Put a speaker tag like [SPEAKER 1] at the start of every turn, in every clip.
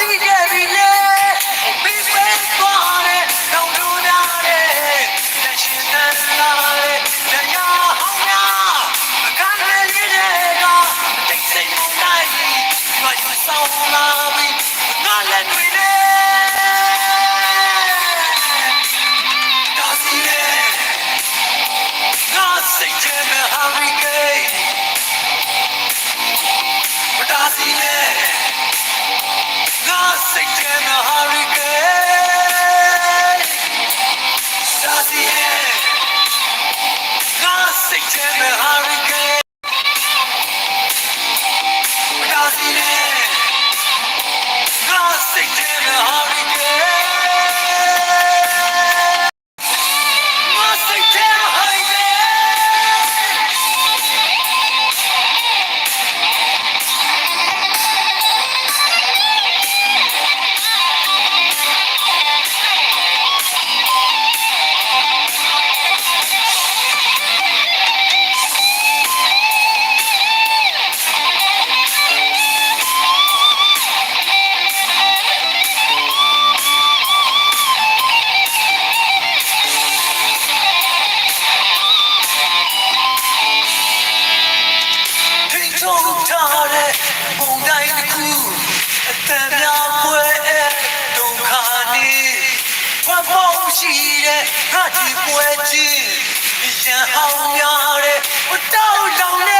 [SPEAKER 1] Tigre Vilén. us again. တိုင်းတစ်ခုအတန်များပွဲဒုက္ခနေဘာဖို့ရှိတဲ့ငါဒီပွဲကြီးရန်အောင်များတဲ့ဝတောင်းလောင်တဲ့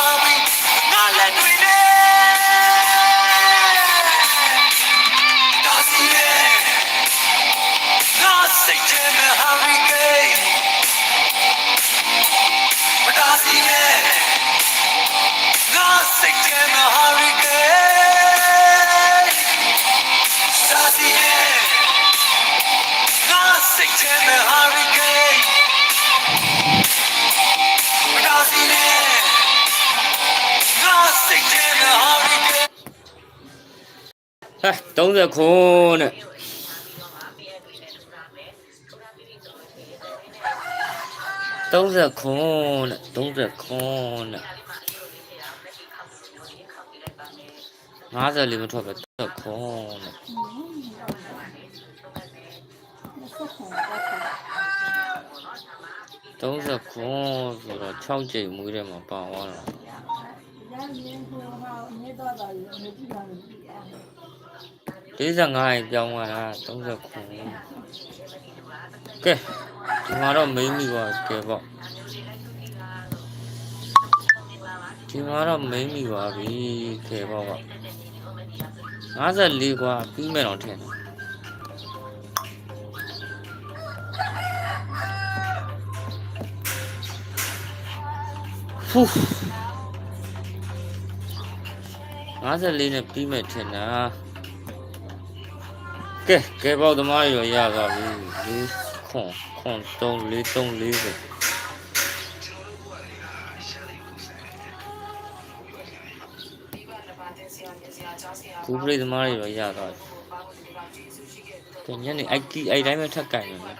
[SPEAKER 2] ဟဲ့30ခွန်းနဲ့ 30ခွန်းနဲ့30ခွန်းနဲ့50လေးမထွက်ပဲ30ခွန်းနဲ့30ခွန်းဆိုတော့6ကြိမ်မွေးထဲမှာပါသွားတာ45ရင်ပြောင်းသွားတာ30ခွန်းကဲ ဒီမှာတော့မိမ့်မိပါကဲပေါ့ဒီမှာတော့မိမ့်မိပါပြီကဲပေါ့ပေါ့54กว่าပြီးမဲ့တော့ထင်တယ်ဖူး54နဲ့ပြီးမဲ့ထင်တာကဲကဲပေါ့သမားရောရပါပြီလေး ခွန်ခွန်3 4 3 40ကူပရိသမားတွေရောရတော့တယ်ညနေအဲ့ဒီအဲ့တိုင်းပဲထပ်ကြိုင်နေတယ်